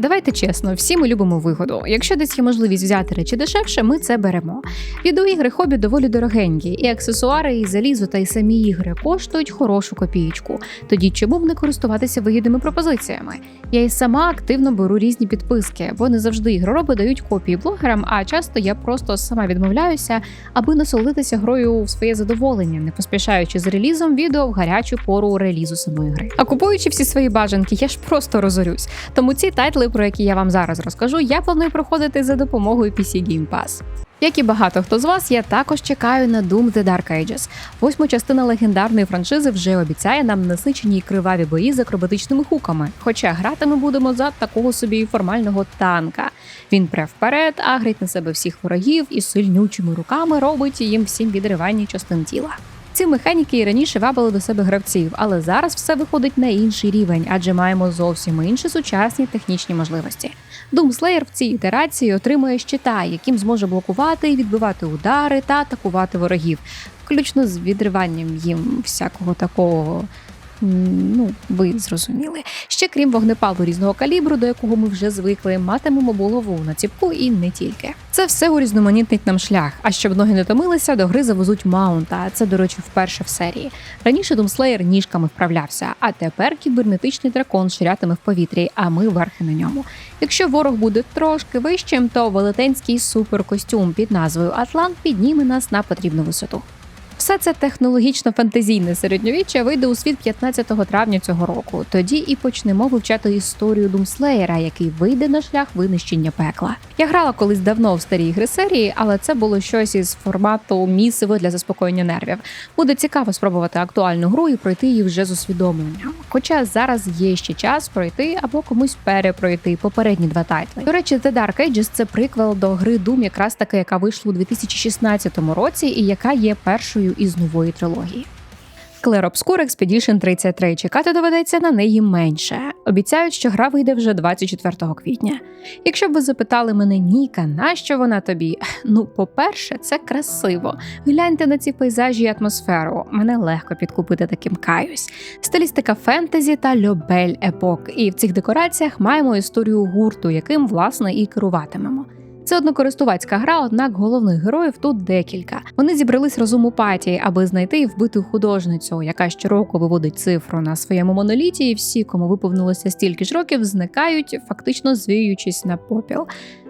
Давайте чесно, всі ми любимо вигоду. Якщо десь є можливість взяти речі дешевше, ми це беремо. Відеоігри хобі доволі дорогенькі, і аксесуари, і залізо, та й самі ігри коштують хорошу копієчку. Тоді чому б не користуватися вигідними пропозиціями? Я і сама активно беру різні підписки, бо не завжди ігророби дають копії блогерам, а часто я просто сама відмовляюся, аби насолодитися грою в своє задоволення, не поспішаючи з релізом відео в гарячу пору релізу самої гри. А купуючи всі свої бажанки, я ж просто розорюсь. Тому ці тайтли, про які я вам зараз розкажу, я планую проходити за допомогою PC Game Pass. Як і багато хто з вас, я також чекаю на Doom The Dark Ages. Восьма частина легендарної франшизи вже обіцяє нам насичені й криваві бої з акробатичними хуками. Хоча грати ми будемо за такого собі формального танка. Він пре вперед, агрить на себе всіх ворогів і сильнючими руками робить їм всім відривання частин тіла. Ці механіки і раніше вабили до себе гравців, але зараз все виходить на інший рівень, адже маємо зовсім інші сучасні технічні можливості. Slayer в цій ітерації отримує щита, яким зможе блокувати відбивати удари та атакувати ворогів, включно з відриванням їм всякого такого. Ну, ви зрозуміли. Ще крім вогнепалу різного калібру, до якого ми вже звикли, матимемо булаву на ціпку і не тільки. Це все урізноманітнить нам шлях. А щоб ноги не томилися, до гри завезуть маунта. Це, до речі, вперше в серії. Раніше Думслеєр ніжками вправлявся, а тепер кібернетичний дракон ширятиме в повітрі, а ми верхи на ньому. Якщо ворог буде трошки вищим, то велетенський суперкостюм під назвою Атлант підніме нас на потрібну висоту. Все це технологічно-фантазійне середньовіччя вийде у світ 15 травня цього року. Тоді і почнемо вивчати історію Думслеєра, який вийде на шлях винищення пекла. Я грала колись давно в старі ігри серії, але це було щось із формату місиво для заспокоєння нервів. Буде цікаво спробувати актуальну гру і пройти її вже з усвідомленням. Хоча зараз є ще час пройти або комусь перепройти попередні два тайтли. До речі, The Dark Ages – це приквел до гри Doom, якраз таки, яка вийшла у 2016 році, і яка є першою із нової трилогії. Clair Obscur Expedition 33. Чекати доведеться на неї менше. Обіцяють, що гра вийде вже 24 квітня. Якщо б ви запитали мене, Ніка, нащо вона тобі? Ну, по-перше, це красиво. Гляньте на ці пейзажі і атмосферу. Мене легко підкупити таким каюсь. Стилістика фентезі та льобель епок. І в цих декораціях маємо історію гурту, яким власне і керуватимемо. Це однокористувацька гра, однак головних героїв тут декілька. Вони зібрались разом у паті, аби знайти і вбити художницю, яка щороку виводить цифру на своєму моноліті, і всі, кому виповнилося стільки ж років, зникають, фактично звіючись на попіл.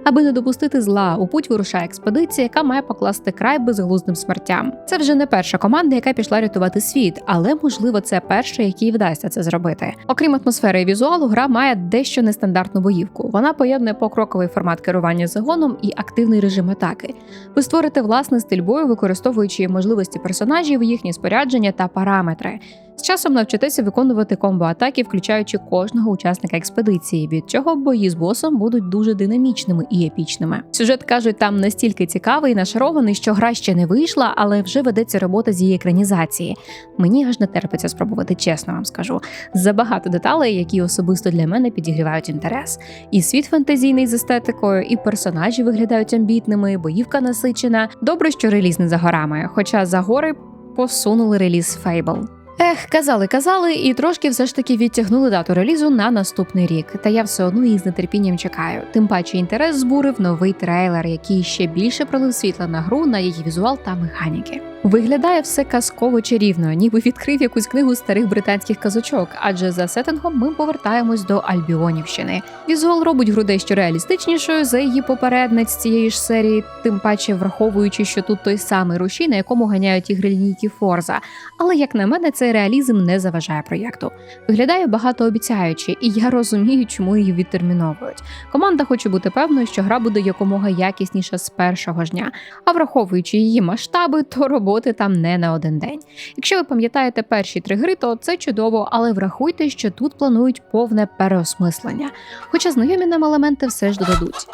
Аби не допустити зла, у путь вирушає експедиція, яка має покласти край безглуздим смертям. Це вже не перша команда, яка пішла рятувати світ, але можливо це перша, якій вдасться це зробити. Окрім атмосфери і візуалу, гра має дещо нестандартну боївку. Вона поєднує покроковий формат керування загоном і активний режим атаки. Ви створите власний стиль бою, використовуючи можливості персонажів, їхні спорядження та параметри. З часом навчитеся виконувати комбо-атаки, включаючи кожного учасника експедиції, від чого бої з босом будуть дуже динамічними і епічними. Сюжет кажуть, там настільки цікавий і нашарований, що гра ще не вийшла, але вже ведеться робота з її екранізації. Мені аж не терпиться спробувати, чесно вам скажу. Забагато деталей, які особисто для мене підігрівають інтерес. І світ фантазійний з естетикою, і персонажі виглядають амбітними, боївка насичена. Добре, що реліз не за горами, хоча за гори посунули реліз Fable. Ех, казали, казали, і трошки все ж таки відтягнули дату релізу на наступний рік. Та я все одно її з нетерпінням чекаю. Тим паче інтерес збурив новий трейлер, який ще більше пролив світла на гру, на її візуал та механіки. Виглядає все казково чарівно, ніби відкрив якусь книгу старих британських казочок, адже за сеттингом ми повертаємось до Альбіонівщини. Візуал робить гру дещо реалістичнішою за її попередниць цієї ж серії, тим паче враховуючи, що тут той самий рушій, на якому ганяють ігри лінійки Форза. Але як на мене, цей реалізм не заважає проєкту. Виглядає багатообіцяюче, і я розумію, чому її відтерміновують. Команда хоче бути певною, що гра буде якомога якісніша з першого ж дня, а враховуючи її масштаби, то роботи там не на один день. Якщо ви пам'ятаєте перші три гри, то це чудово, але врахуйте, що тут планують повне переосмислення. Хоча знайомі нам елементи все ж додадуть.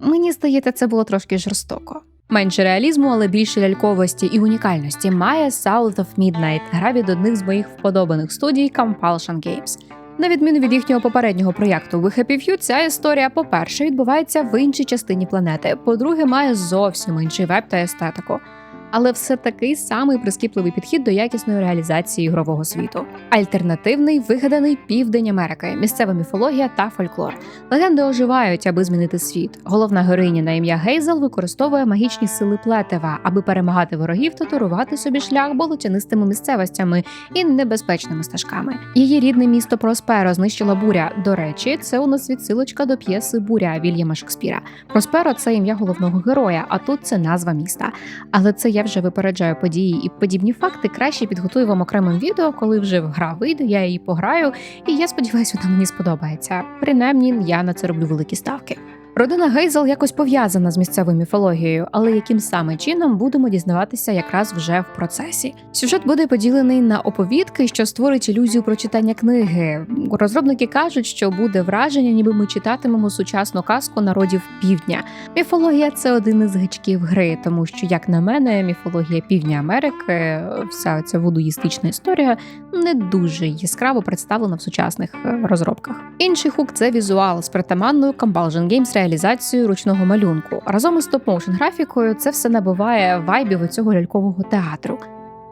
Мені здається, це було трошки жорстоко. Менше реалізму, але більше ляльковості і унікальності має South of Midnight, гра від одних з моїх вподобаних студій Compulsion Games. На відміну від їхнього попереднього проєкту We Happy Few, ця історія, по-перше, відбувається в іншій частині планети. По-друге, має зовсім інший веб та естетику. Але все такий самий прискіпливий підхід до якісної реалізації ігрового світу. Альтернативний вигаданий південь Америки, місцева міфологія та фольклор. Легенди оживають, аби змінити світ. Головна героїня на ім'я Гейзел використовує магічні сили плетева, аби перемагати ворогів та турувати собі шлях болотянистими місцевостями і небезпечними стежками. Її рідне місто Просперо знищила буря. До речі, це у нас відсилочка до п'єси Буря Вільяма Шекспіра. Просперо це ім'я головного героя, а тут це назва міста. Але це я вже випереджаю події і подібні факти краще підготую вам окремим відео, коли вже гра вийде, я її пограю, і я сподіваюся, вона мені сподобається. Принаймні, я на це роблю великі ставки. Родина Гейзел якось пов'язана з місцевою міфологією, але яким саме чином будемо дізнаватися якраз вже в процесі. Сюжет буде поділений на оповідки, що створить ілюзію про читання книги. Розробники кажуть, що буде враження, ніби ми читатимемо сучасну казку народів півдня. Міфологія це один із гачків гри, тому що, як на мене, міфологія Півдня Америки, вся ця вудуїстична історія не дуже яскраво представлена в сучасних е, розробках. Інший хук це візуал з притаманною Compulsion Games реалізацією ручного малюнку. Разом із топ-моушен графікою це все набуває вайбів цього лялькового театру.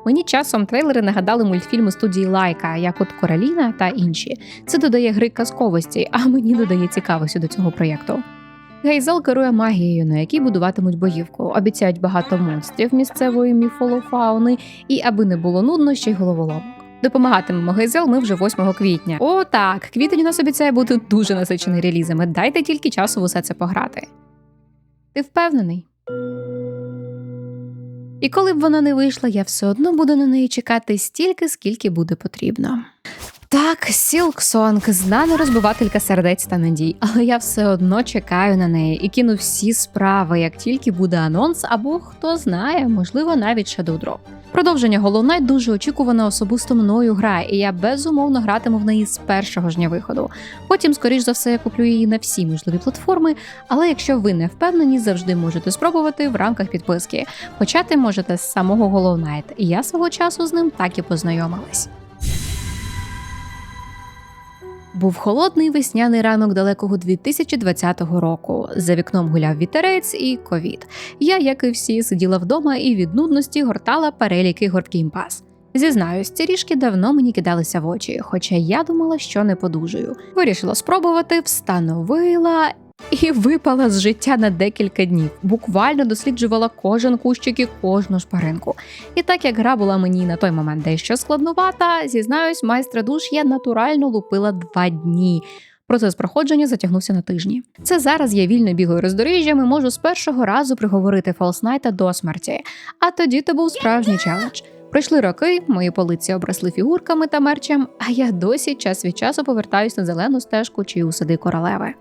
Мені часом трейлери нагадали мультфільми студії Лайка, як от Короліна та інші. Це додає гри казковості, а мені додає цікавості до цього проєкту. Гейзел керує магією, на якій будуватимуть боївку. Обіцяють багато монстрів місцевої міфолофауни, і аби не було нудно, ще й головоломок. Допомагатимемо Гейзел ми вже 8 квітня. О, так, квітень у нас обіцяє бути дуже насичений релізами. Дайте тільки часу в усе це пограти. Ти впевнений? І коли б вона не вийшла, я все одно буду на неї чекати стільки, скільки буде потрібно. Так, Сілксонг, знана розбивателька сердець та надій, але я все одно чекаю на неї і кину всі справи, як тільки буде анонс, або хто знає, можливо, навіть Shadow Drop. Продовження Hollow дуже очікувана особисто мною гра, і я безумовно гратиму в неї з першого ж дня виходу. Потім, скоріш за все, я куплю її на всі можливі платформи. Але якщо ви не впевнені, завжди можете спробувати в рамках підписки. Почати можете з самого Hollow Knight, і я свого часу з ним так і познайомилась. Був холодний весняний ранок далекого 2020 року. За вікном гуляв вітерець і ковід. Я, як і всі, сиділа вдома і від нудності гортала переліки Pass. Зізнаюсь, ці ріжки давно мені кидалися в очі, хоча я думала, що не подужую. Вирішила спробувати, встановила і випала з життя на декілька днів. Буквально досліджувала кожен кущик і кожну шпаринку. І так як гра була мені на той момент дещо складнувата, зізнаюсь, майстра душ я натурально лупила два дні. Процес проходження затягнувся на тижні. Це зараз я вільно бігаю роздоріжжями, можу з першого разу приговорити Фолснайта до смерті. А тоді то був справжній челендж. Пройшли роки, мої полиці обросли фігурками та мерчем, а я досі час від часу повертаюсь на зелену стежку чи у сади королеви.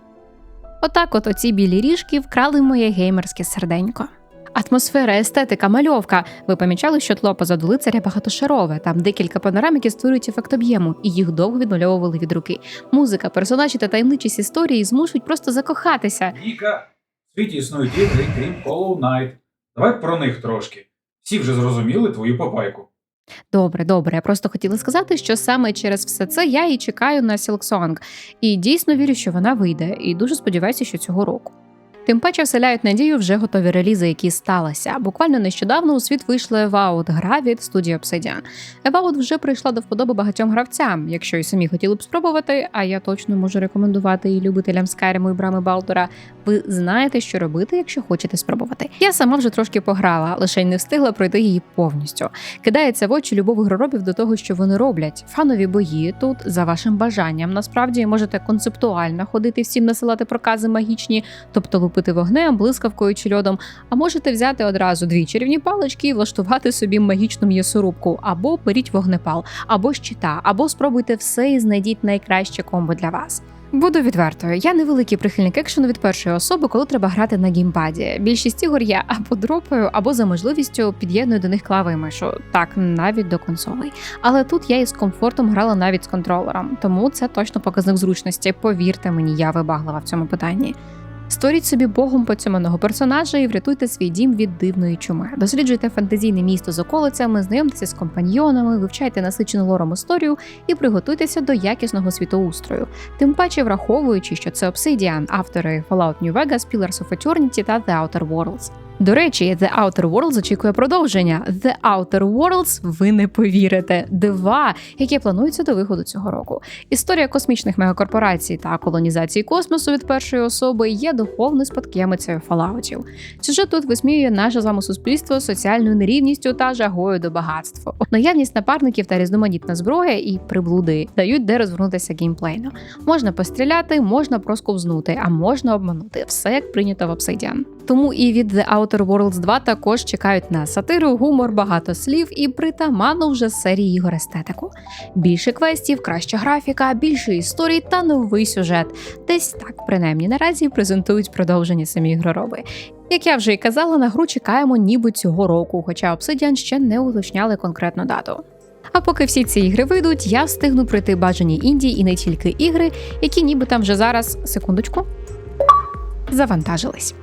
Отак, от оці білі ріжки вкрали моє геймерське серденько. Атмосфера, естетика, мальовка. Ви помічали, що тло позаду лицаря багатошарове. Там декілька панорам, які створюють ефект об'єму, і їх довго відмальовували від руки. Музика, персонажі та таємничість історії змушують просто закохатися. Віка, в світі існують ігри, крім Hollow Knight. Давай про них трошки. Всі вже зрозуміли твою попайку. Добре, добре. Я просто хотіла сказати, що саме через все це я і чекаю на Silksong. І дійсно вірю, що вона вийде, і дуже сподіваюся, що цього року. Тим паче вселяють надію вже готові релізи, які сталися. Буквально нещодавно у світ вийшла Evout, гра від студії Obsidian. Evout вже прийшла до вподоби багатьом гравцям, якщо і самі хотіли б спробувати, а я точно можу рекомендувати і любителям Скайриму і брами Балдора. Ви знаєте, що робити, якщо хочете спробувати. Я сама вже трошки пограла, лише й не встигла пройти її повністю. Кидається в очі любов ігроробів до того, що вони роблять. Фанові бої тут за вашим бажанням. Насправді можете концептуально ходити всім насилати прокази магічні, тобто лупити вогнем, блискавкою чи льодом. А можете взяти одразу дві чарівні палички і влаштувати собі магічну м'ясорубку, або беріть вогнепал, або щита, або спробуйте все і знайдіть найкраще комбо для вас. Буду відвертою, я невеликий прихильник екшену від першої особи, коли треба грати на геймпаді. Більшість ігор я або дропаю, або за можливістю під'єдную до них клави мишу. Так, навіть до консолей. Але тут я із комфортом грала навіть з контролером, тому це точно показник зручності. Повірте мені, я вибаглива в цьому питанні. Створіть собі богом поцьоманого персонажа і врятуйте свій дім від дивної чуми. Досліджуйте фантазійне місто з околицями, знайомтеся з компаньйонами, вивчайте насичену лором історію і приготуйтеся до якісного світоустрою. Тим паче, враховуючи, що це Obsidian, автори Fallout New Vegas, Pillars of Eternity та The Outer Worlds. До речі, The Outer Worlds очікує продовження. The Outer Worlds, ви не повірите, два, які плануються до виходу цього року. Історія космічних мегакорпорацій та колонізації космосу від першої особи є духовною спадкоємицею фалаутів. Сюжет тут висміює наше з вами суспільство соціальною нерівністю та жагою до багатства. Наявність напарників та різноманітна зброя і приблуди дають де розвернутися геймплейно. Можна постріляти, можна просковзнути, а можна обманути все як прийнято в Obsidian. Тому і від The Outer Worlds 2 також чекають на сатиру, гумор, багато слів і притаманну вже серії ігор естетику. Більше квестів, краща графіка, більше історій та новий сюжет. Десь так, принаймні наразі презентують продовження самі ігророби. Як я вже і казала, на гру чекаємо ніби цього року, хоча Obsidian ще не уточняли конкретну дату. А поки всі ці ігри вийдуть, я встигну пройти бажані індії і не тільки ігри, які ніби там вже зараз секундочку завантажились.